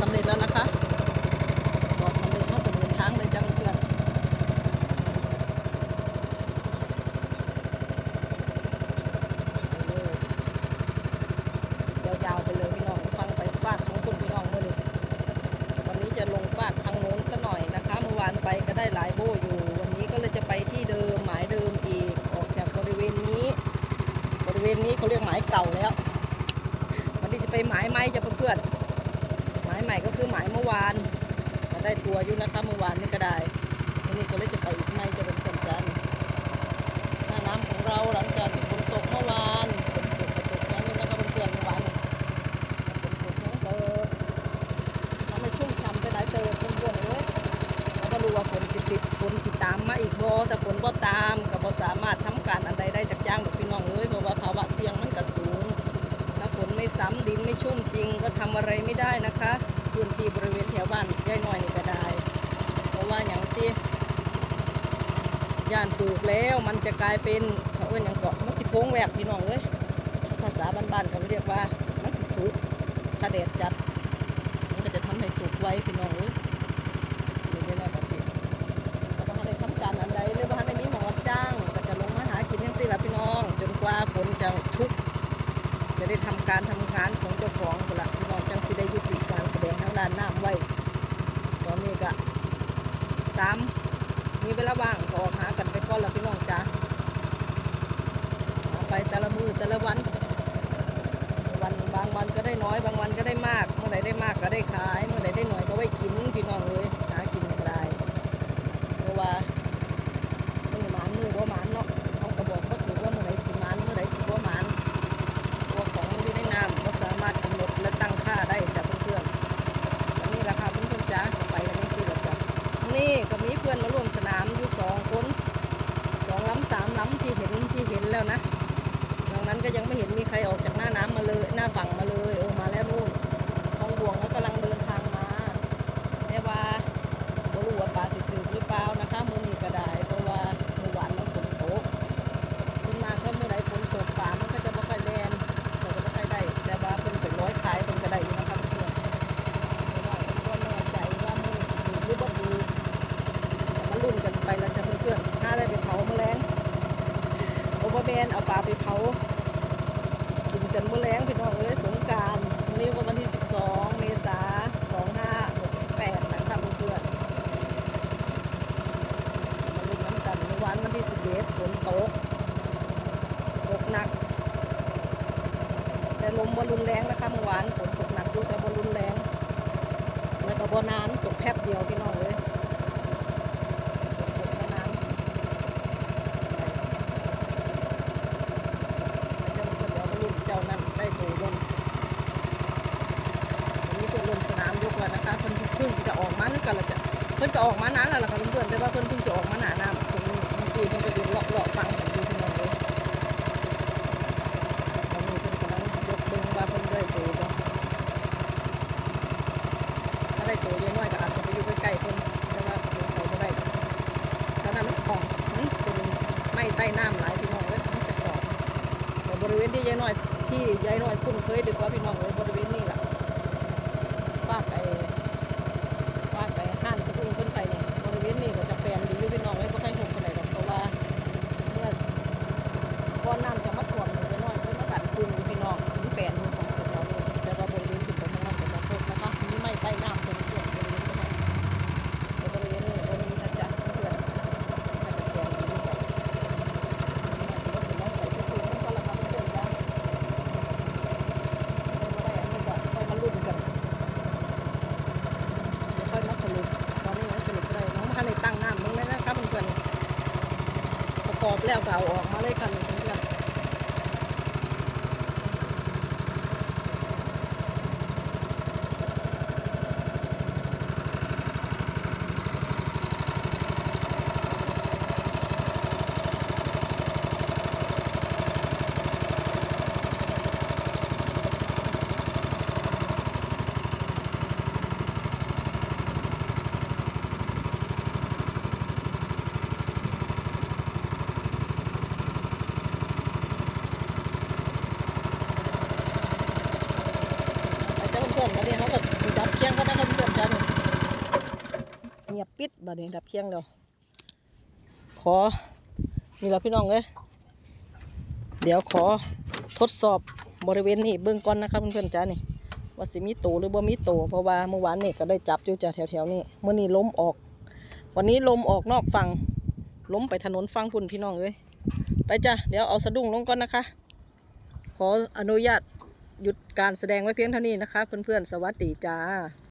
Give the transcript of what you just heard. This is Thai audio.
สำเร็จแล้วนะคะกอดสำเร็จเท่ากับเดินทางเลยจ้าเพื่อนยาวๆไปเลยพี่น้องฟังไปฟาดของคุณพี่น้องเมื่อนี้วันนี้จะลงฟาดทางโน้นซะหน่อยนะคะ เมื่อวานไปก็ได้หลายโบอยู่ วันนี้ก็เลยจะไปที่เดิมหมายเดิมอีกออกจากบริเวณนี้ บริเวณนี้เขาเรียกหมายเก่าแล้ว วันนี้จะไปหมายใหม่จะเพื่อนๆายใหม่ก็คือหมายเมื่อวานก็ได้ตัวอยู่นะคะเมื่อวานนี่ก็ได้วันนี้ก็เลยจะไปอีกไม่จะเป็นเพื่อนจันหน้าน้ำของเราหลังจากที่ฝนตกเมื่อวานฝนตกกระตกนั้นนี่นะคะเพื่อนๆเมื่อวานฝนตกน้องเติบทำให้ชุ่มฉ่ำไปหลายเติบเพื่อนๆเลยแล้วก็รู้ว่าฝนจิติดฝนจิตามมาอีกบ่แต่ฝนบ่ตามก็บ่สามารถทำการอันใดได้จากย่างดอกพี่น้องเอ้ยเพราะว่าภาวะเสี่ยงมันก็สูงถ้าฝนไม่ซ้ำดินไม่ชุ่มจริงก็ทำอะไรไม่ได้นะคะ พื้นที่บริเวณแถวบ้านย่ายน้อยนี่ก็ได้ เพราะว่าอย่างที่ย่านปลูกแล้วมันจะกลายเป็นเขาเอ้ยอย่างเกาะมันสิโพงแหวกพี่น้องเอ้ยภาษาบ้านๆเขาเรียกว่ามันสิสุกถ้าแดดจัด มันก็จะทำให้สุกไว้พี่น้องเอ้ยอยู่ได้น้อยก็สิก็ต้องได้ทำการอันใดหรือว่าได้มีหมอรับจ้างก็จะลงมาหากินยังสิล่ะพี่น้อง จนกว่าฝนจะชุก จะได้ทำการทำงานของเจ้าของคนละพี่น้องจังสิได้ยุติการแสดงทางด้านน้ำไว้ ตอนนี้ก็สามมีเวลาว่างก็ออกหากันไปก่อนละพี่น้องจ้าไปแต่ละมือแต่ละวัน วันบางวันก็ได้น้อยบางวันก็ได้มาก เมื่อไหร่ได้มากก็ได้ขาย เมื่อไหร่ได้หน้อยก็ไว้กินพี่น้องเอ้ย สองล้ำสามล้ำที่เห็นที่เห็นแล้วนะดังนั้นก็ยังไม่เห็นมีใครออกจากหน้าน้ำมาเลยหน้าฝั่งมาเลยโอ้มาแล้วนู่น มนเอาปลาไปเผากินกันเมื่อแรงพี่น้องเอ้ยสงการวันนี้วันที่ 12 เมษา2568นะครับเพื่อนๆมาลุ้นน้ำกันเมื่อวานวันที่ 11 ฝนตก ตกหนัก แต่ลมบอรุนแรงนะคะเมื่อวานฝนตกหนักอยู่แต่บอรุนแรง แล้วก็บอนานตกแพบเดียวพี่น้องเลยตกบ่นานเดี๋ยวเดี๋ยวมาลุ้นเจ้านั่นได้ตัวบนวันนี้เพื่อนลงสนามยกแล้วนะคะเพิ่งจะออกมานึกกันละจะเพิ่นจะออกมานานแล้วล่ะค่ะเพื่อนๆแต่ว่าเพิ่นเพิ่งจะออกมาหนาน้ำตรงนี้เมื่อกี้เพิ่นก็อยู่เลาะๆฟังกันอยู่พี่น้องเลยตอนนี้เพิ่นกำลังยกเบิ่งว่าเพิ่นได้ตัวบ่ถ้าได้ตัวเยอะน้อยก็อาจจะไปอยู่ใกล้ๆเพิ่นแต่ว่าสงสัยบ่ได้ดอกถ้านั้นมันของมันเป็นไม้ใต้น้ำหลายพี่น้องเอ้ยมันจะของแต่บริเวณที่ยายน้อยที่ยายน้อยคุ้นเคยดีกว่าพี่น้องเอ้ยบริเวณนี้ล่ะฝากไอ้ฝากไอ้ห้านสกุลเพิ่นไปเนี่ยบริเวณนี้ก็จะแปลนดีอยู่พี่น้องเอ้ยบ่ค่อยถูกปานใดดอกเพราะว่าเมื่อ ก้อนน้ำจะมาท่วมหนึ่งน้อยเพื่อมาตัดกรุงพี่น้องมีแปดหมู่ของพวกเราเลยแต่ว่าบริเวณติดกับทางนั้นก็จะพบนะคะมีไม้ใต้น้ำเป็นเพื่อนบริเวณตรงนั้นแต่บริเวณนี้บริเวณนะจ๊ะเพื่อนถ้าจะแปลงดีด้วยกันถือว่าเป็นน้องใส่ที่สูงก็ราคาเพื่อนจ้ะไม่ได้อันนี้ก็ค่อยมาลุ้นกันเดี๋ยวค่อยมาส รุปตอนนี้ยังสรุปไม่ได้น้องมาในตั้งน้ำมึงนะครับเพื่อนประกอบแล้วก็เอาออกมาเลยค่ะ ต้นมาเนี่เขาก็สีดับเคียงก็ได้ค่ะพี่ต้นจ้าเงียบปิดมาเนี่ยดับเคียงเดียวขอนี่แหละพี่น้องเลยเดี๋ยวขอทดสอบบริเวณนี้เบื้องก่อนนะครับเพื่อนๆจ้านี่ว่าสิมีโตหรือบ่มีโตเพราะว่าเมื่อวานนี่ก็ได้จับอยู่จากแถวๆนี้เมื่อนี้ล้มออก วันนี้ลมออกนอกฝั่งล้มไปถนนฟังพุ่นพี่น้องเลยไปจ้ะเดี๋ยวเอาสะดุ้งลงก่อนนะคะ ขออนุญาต หยุดการแสดงไว้เพียงเท่านี้นะคะ เพื่อนๆ สวัสดีจ้า